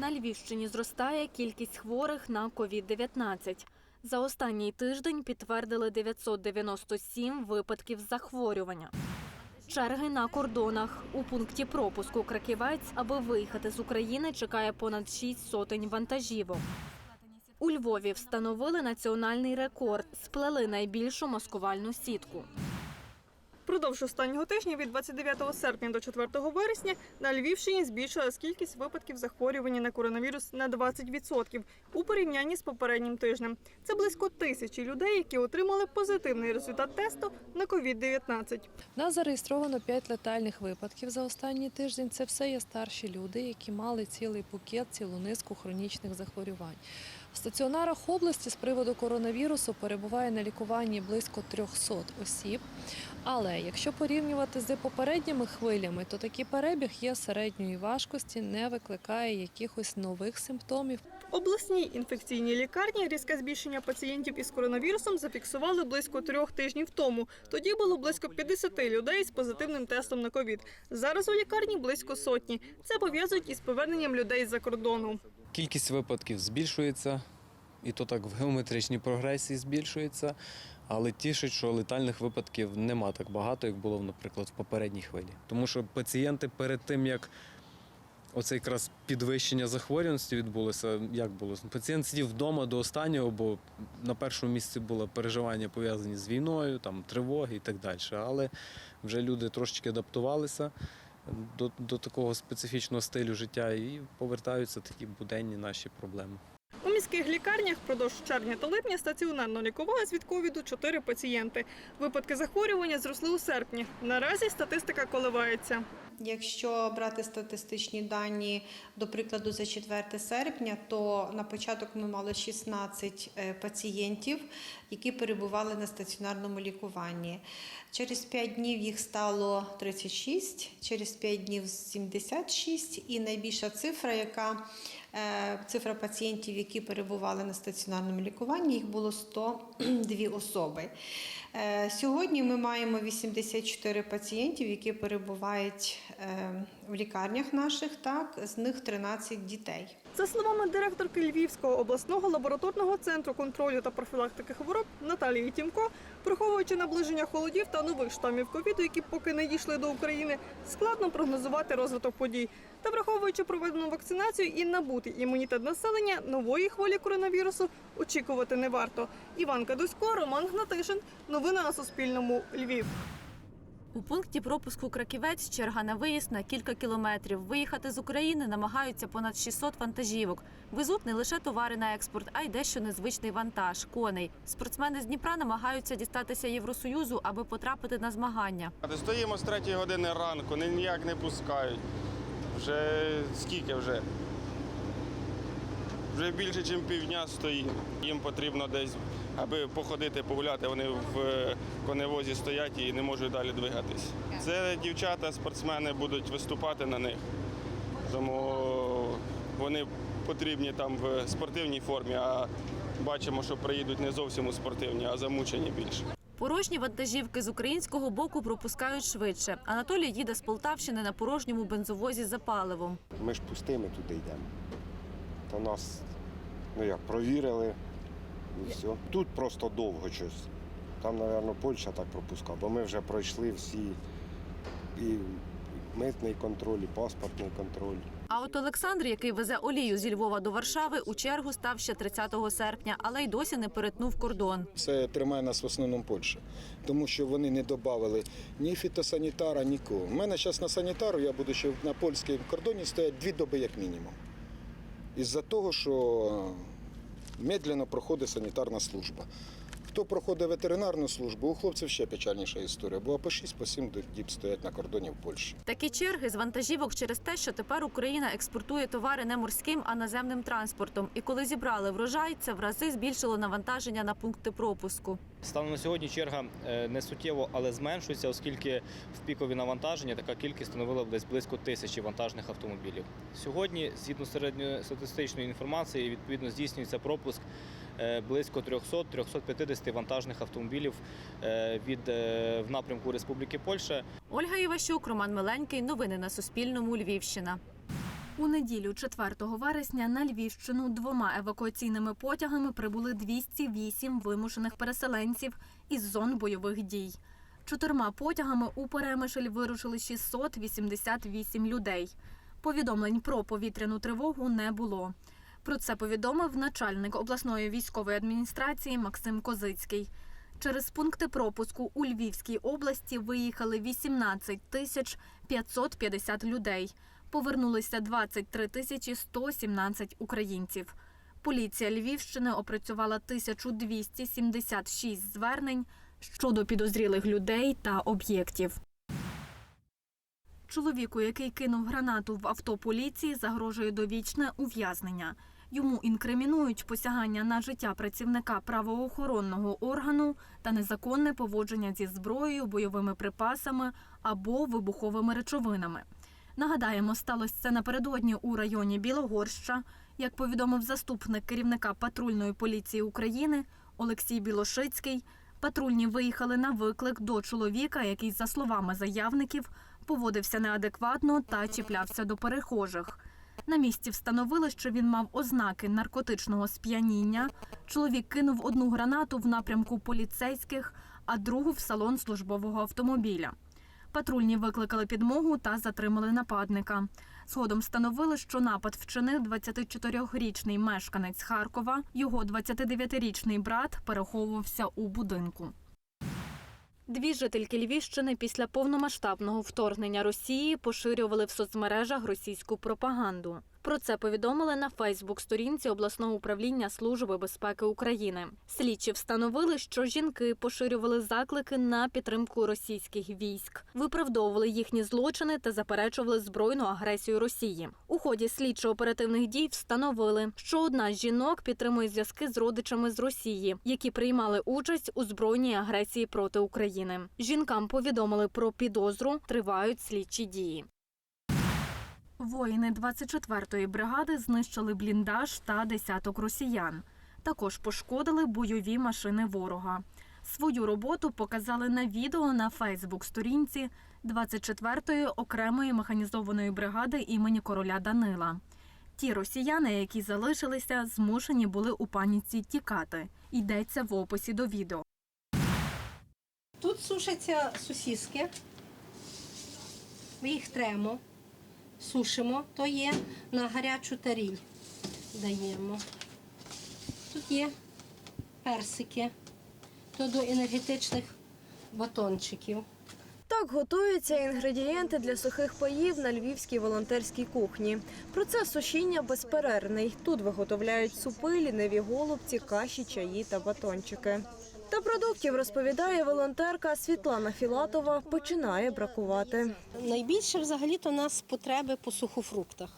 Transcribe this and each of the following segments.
На Львівщині зростає кількість хворих на COVID-19. За останній тиждень підтвердили 997 випадків захворювання. Черги на кордонах. У пункті пропуску Краківець, аби виїхати з України, чекає понад 6 сотень вантажівок. У Львові встановили національний рекорд, сплели найбільшу маскувальну сітку. Продовж останнього тижня від 29 серпня до 4 вересня на Львівщині збільшилась кількість випадків захворювання на коронавірус на 20% у порівнянні з попереднім тижнем. Це близько тисячі людей, які отримали позитивний результат тесту на COVID-19. У нас зареєстровано 5 летальних випадків за останній тиждень. Це все є старші люди, які мали цілий букет, цілу низку хронічних захворювань. В стаціонарах області з приводу коронавірусу перебуває на лікуванні близько 300 осіб. Але якщо порівнювати з попередніми хвилями, то такий перебіг є середньої важкості, не викликає якихось нових симптомів. Обласній інфекційній лікарні різке збільшення пацієнтів із коронавірусом зафіксували близько трьох тижнів тому. Тоді було близько 50 людей з позитивним тестом на ковід. Зараз у лікарні близько сотні. Це пов'язують із поверненням людей з-за кордону. Кількість випадків збільшується, і то так в геометричній прогресії збільшується. Але тішить, що летальних випадків нема так багато, як було, наприклад, в попередній хвилі. Тому що пацієнти перед тим, як оце якраз підвищення захворюваності відбулося, як було? Пацієнт сидів вдома до останнього, бо на першому місці було переживання пов'язані з війною, там тривоги і так далі. Але вже люди трошечки адаптувалися до, до такого специфічного стилю життя і повертаються такі буденні наші проблеми. У міських лікарнях впродовж червня та липня стаціонарно лікувались від ковіду 4 пацієнти. Випадки захворювання зросли у серпні. Наразі статистика коливається. Якщо брати статистичні дані, до прикладу, за 4 серпня, то на початок ми мали 16 е, пацієнтів, які перебували на стаціонарному лікуванні. Через 5 днів їх стало 36, через 5 днів 76, і найбільша цифра, яка цифра пацієнтів, які перебували на стаціонарному лікуванні, їх було 102 особи. Е, Сьогодні ми маємо 84 пацієнтів, які перебувають е, в лікарнях наших, так, з них 13 дітей. За словами директорки Львівського обласного лабораторного центру контролю та профілактики хвороб Наталії Тімко, враховуючи наближення холодів та нових штамів ковіду, які поки не дійшли до України, складно прогнозувати розвиток подій. Та враховуючи проведену вакцинацію і набутий імунітет населення, нової хвилі коронавірусу очікувати не варто. Іван Кадусько, Роман Гнатишин. Новини на Суспільному. Львів. У пункті пропуску Краківець черга на виїзд на кілька кілометрів. Виїхати з України намагаються понад 600 вантажівок. Везуть не лише товари на експорт, а й дещо незвичний вантаж коней. Спортсмени з Дніпра намагаються дістатися Євросоюзу, аби потрапити на змагання. Стоїмо з 3 години ранку, ні- ніяк не пускають. Вже скільки вже? Вже більше, ніж півдня стоїмо. Їм потрібно десь, аби походити, погуляти. Вони в е, коневозі стоять і не можуть далі двигатись. Це дівчата, спортсмени будуть виступати на них. Тому вони потрібні там в спортивній формі, а бачимо, що приїдуть не зовсім у спортивній, а замучені більше. Порожні вантажівки з українського боку пропускають швидше. Анатолій їде з Полтавщини на порожньому бензовозі за паливом. Ми ж пустими туди йдемо. То нас, ну як, провірили і все. Тут просто довго щось. Там, мабуть, Польща так пропускала, бо ми вже пройшли всі і митний контроль, і паспортний контроль. А от Олександр, який везе олію зі Львова до Варшави, у чергу став ще 30 серпня, але й досі не перетнув кордон. Це тримає нас в основному Польща, тому що вони не додали ні фітосанітара, нікого. У мене зараз на санітару, я буду ще на польському кордоні стоять дві доби як мінімум. Із-за того, що медленно проходить санітарна служба. Хто проходить ветеринарну службу, у хлопців ще печальніша історія, бо по 6-7 діб стоять на кордоні в Польщі. Такі черги з вантажівок через те, що тепер Україна експортує товари не морським, а наземним транспортом. І коли зібрали врожай, це в рази збільшило навантаження на пункти пропуску. Станом на сьогодні черга е, не суттєво, але зменшується, оскільки в пікові навантаження така кількість становила десь близько тисячі вантажних автомобілів. Сьогодні, згідно середньої статистичної інформації, відповідно здійснюється пропуск близько 300-350 вантажних автомобілів е, від е, в напрямку Республіки Польща. Ольга Іващук, Роман Миленький. Новини на Суспільному. Львівщина. У неділю 4 вересня на Львівщину двома евакуаційними потягами прибули 208 вимушених переселенців із зон бойових дій. Чотирма потягами у Перемишль вирушили 688 людей. Повідомлень про повітряну тривогу не було. Про це повідомив начальник обласної військової адміністрації Максим Козицький. Через пункти пропуску у Львівській області виїхали 18 тисяч 550 людей. Повернулися 23 тисячі 117 українців. Поліція Львівщини опрацювала 1276 звернень щодо підозрілих людей та об'єктів. Чоловіку, який кинув гранату в авто поліції, загрожує довічне ув'язнення. Йому інкримінують посягання на життя працівника правоохоронного органу та незаконне поводження зі зброєю, бойовими припасами або вибуховими речовинами. Нагадаємо, сталося це напередодні у районі Білогорща. Як повідомив заступник керівника патрульної поліції України Олексій Білошицький, патрульні виїхали на виклик до чоловіка, який, за словами заявників, поводився неадекватно та чіплявся до перехожих. На місці встановили, що він мав ознаки наркотичного сп'яніння. Чоловік кинув одну гранату в напрямку поліцейських, а другу в салон службового автомобіля. Патрульні викликали підмогу та затримали нападника. Згодом встановили, що напад вчинив 24-річний мешканець Харкова. Його 29-річний брат переховувався у будинку. Дві жительки Львівщини після повномасштабного вторгнення Росії поширювали в соцмережах російську пропаганду. Про це повідомили на Фейсбук-сторінці обласного управління Служби безпеки України. Слідчі встановили, що жінки поширювали заклики на підтримку російських військ, виправдовували їхні злочини та заперечували збройну агресію Росії. У ході слідчо-оперативних дій встановили, що одна з жінок підтримує зв'язки з родичами з Росії, які приймали участь у збройній агресії проти України. Жінкам повідомили про підозру, тривають слідчі дії. Воїни 24-ї бригади знищили бліндаж та десяток росіян. Також пошкодили бойові машини ворога. Свою роботу показали на відео на Фейсбук-сторінці 24-ї окремої механізованої бригади імені короля Данила. Ті росіяни, які залишилися, змушені були у паніці тікати. Йдеться в описі до відео. Тут сушаться сосіски. Ми їх тремо, сушимо, то є на гарячу таріль даємо. Тут є персики, то до енергетичних батончиків. Так готуються інгредієнти для сухих паїв на львівській волонтерській кухні. Процес сушіння безперервний. Тут виготовляють супи, ліниві голубці, каші, чаї та батончики. Та продуктів, розповідає волонтерка Світлана Філатова, починає бракувати. Найбільше взагалі-то у нас потреби по сухофруктах.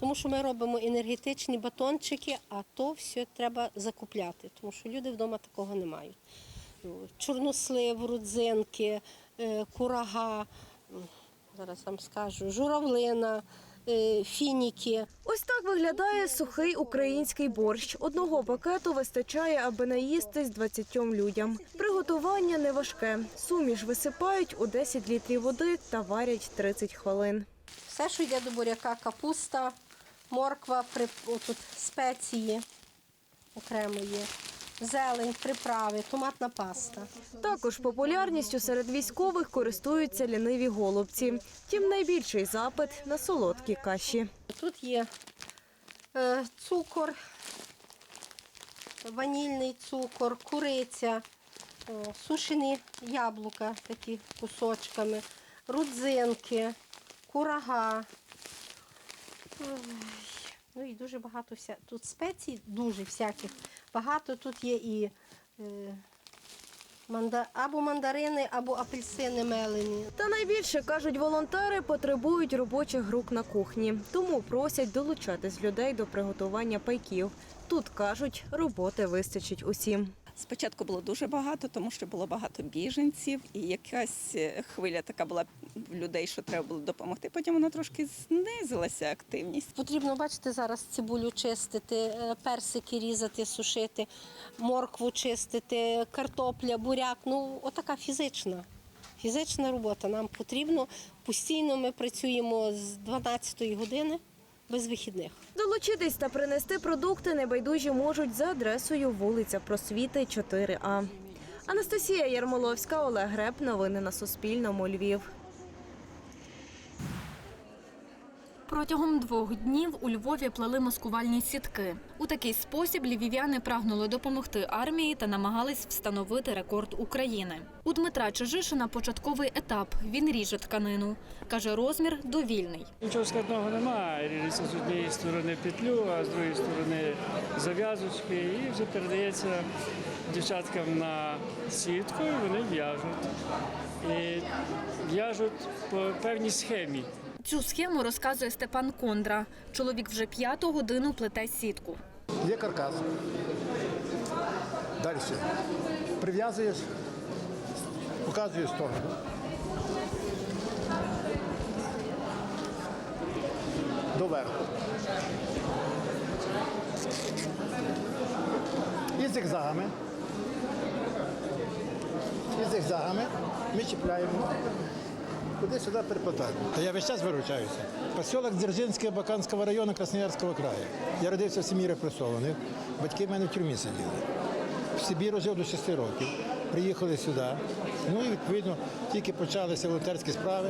Тому що ми робимо енергетичні батончики, а то все треба закупляти, тому що люди вдома такого не мають. Ну, Чорнослив, родзинки, е, курага, зараз вам скажу, журавлина, фініки. Ось так виглядає сухий український борщ. Одного пакету вистачає, аби наїстись 20 людям. Приготування не важке. Суміш висипають у 10 літрів води та варять 30 хвилин. Все, що йде до буряка, капуста, морква, при- отут спеції окремо є, зелень, приправи, томатна паста. Також популярністю серед військових користуються ліниві голубці. Тім найбільший запит на солодкі каші. Тут є е, цукор, ванільний цукор, куриця, сушені яблука такі кусочками, родзинки, курага. І дуже багато вся. Тут спецій, дуже всяких. Багато тут є і е, манда... або мандарини, або апельсини мелені. Та найбільше кажуть волонтери, потребують робочих рук на кухні, тому просять долучатись людей до приготування пайків. Тут кажуть, роботи вистачить усім. Спочатку було дуже багато, тому що було багато біженців, і якась е, хвиля така була людей, що треба було допомогти. Потім вона трошки знизилася активність. Потрібно, бачите, зараз цибулю чистити, е, персики різати, сушити, моркву чистити, картопля, буряк. Ну, отака фізична. Фізична робота. Нам потрібно постійно ми працюємо з 12 години без вихідних. Долучитись та принести продукти небайдужі можуть за адресою вулиця Просвіти, 4А. Анастасія Ярмоловська, Олег Греб. Новини на Суспільному. Львів. Протягом двох днів у Львові плели маскувальні сітки. У такий спосіб львів'яни прагнули допомогти армії та намагались встановити рекорд України. У Дмитра Чижишина початковий етап. Він ріже тканину. Каже, розмір довільний. Нічого складного немає. Ріжеться з однієї сторони петлю, а з другої сторони зав'язочки, і вже передається дівчаткам на сітку, і вони в'яжуть. І в'яжуть по певній схемі. Цю схему розказує Степан Кондра. Чоловік вже п'яту годину плете сітку. Є каркас. Далі. Прив'язуєш, показуєш сторону. Доверху. І зигзагами. І зигзагами ми чіпляємо. Туди-сюди переплетаємо. Та я весь час виручаюся. Поселок Дзержинське Баканського району Красноярського краю. Я родився в сім'ї репресованих. Батьки в мене в тюрмі сиділи. В Сибіру жив до 6 років. Приїхали сюди. Ну і відповідно тільки почалися волонтерські справи.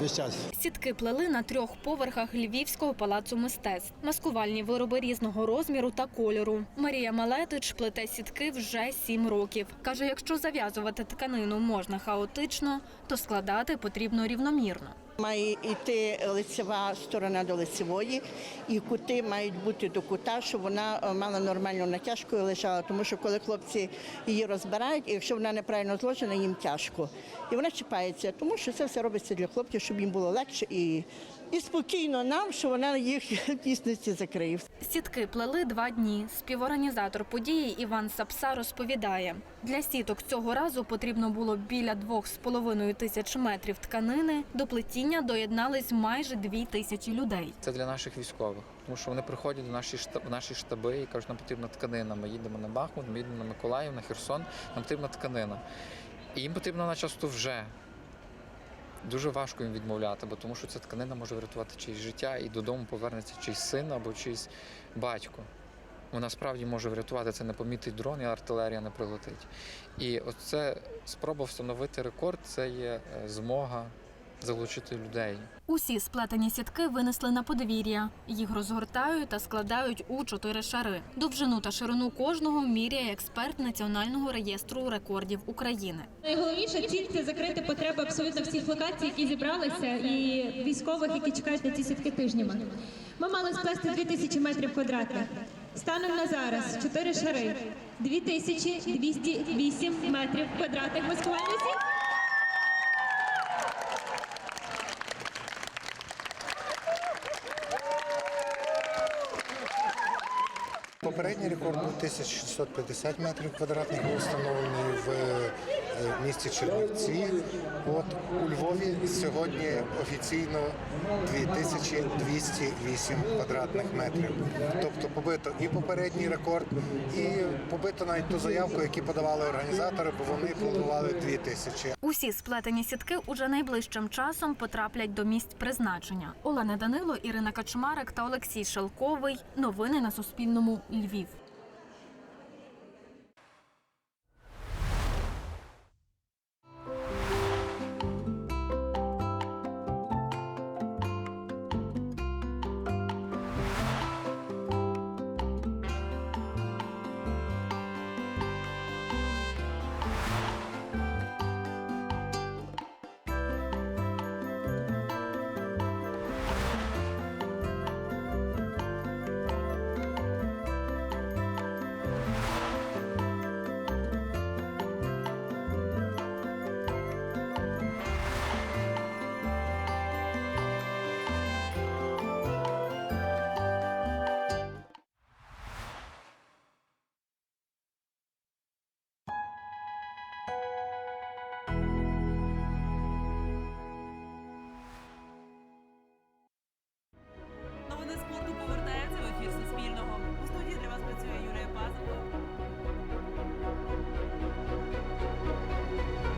Весь час. Сітки плели на трьох поверхах Львівського палацу мистецтв. Маскувальні вироби різного розміру та кольору. Марія Малетич плете сітки вже сім років. Каже, якщо зав'язувати тканину можна хаотично, то складати потрібно рівномірно. Має йти лицева сторона до лицевої, і кути мають бути до кута, щоб вона е, мала нормальну натяжку і лежала. Тому що коли хлопці її розбирають, якщо вона неправильно зложена, їм тяжко. І вона чіпається, тому що це все робиться для хлопців, щоб їм було легше і, і спокійно нам, що вона їх дійсності закриє. Сітки плели два дні. Співорганізатор події Іван Сапса розповідає, для сіток цього разу потрібно було біля двох з половиною тисяч метрів тканини. До плетіння доєднались майже дві тисячі людей. Це для наших військових, тому що вони приходять до наші штаб, в наші штаби і кажуть, нам потрібна тканина. Ми їдемо на Бахмут, ми їдемо на Миколаїв, на Херсон, нам потрібна тканина. І їм потрібна вона часто вже. Дуже важко їм відмовляти, бо тому що ця тканина може врятувати чиєсь життя і додому повернеться чийсь син або чийсь батько. Вона справді може врятувати це не помітить дрон, і артилерія не прилетить. І оце спроба встановити рекорд це є е, змога залучити людей. Усі сплетені сітки винесли на подвір'я. Їх розгортають та складають у чотири шари. Довжину та ширину кожного міряє експерт Національного реєстру рекордів України. Найголовніша ціль це закрити потреби абсолютно всіх локацій, які зібралися, і військових, які чекають на ці сітки тижнями. Ми мали сплести 2000 метрів квадратних. Станом на зараз 4 шари, 2208 метрів квадратних маскувальних сіток. Попередній рекорд був 1650 метрів квадратних був в е, місті Чернівці. От у Львові сьогодні офіційно 2208 квадратних метрів. Тобто побито і попередній рекорд, і побито навіть ту заявку, яку подавали організатори, бо вони планували 2000. Усі сплетені сітки уже найближчим часом потраплять до місць призначення. Олена Данило, Ірина Качмарик та Олексій Шелковий. Новини на Суспільному. Львів.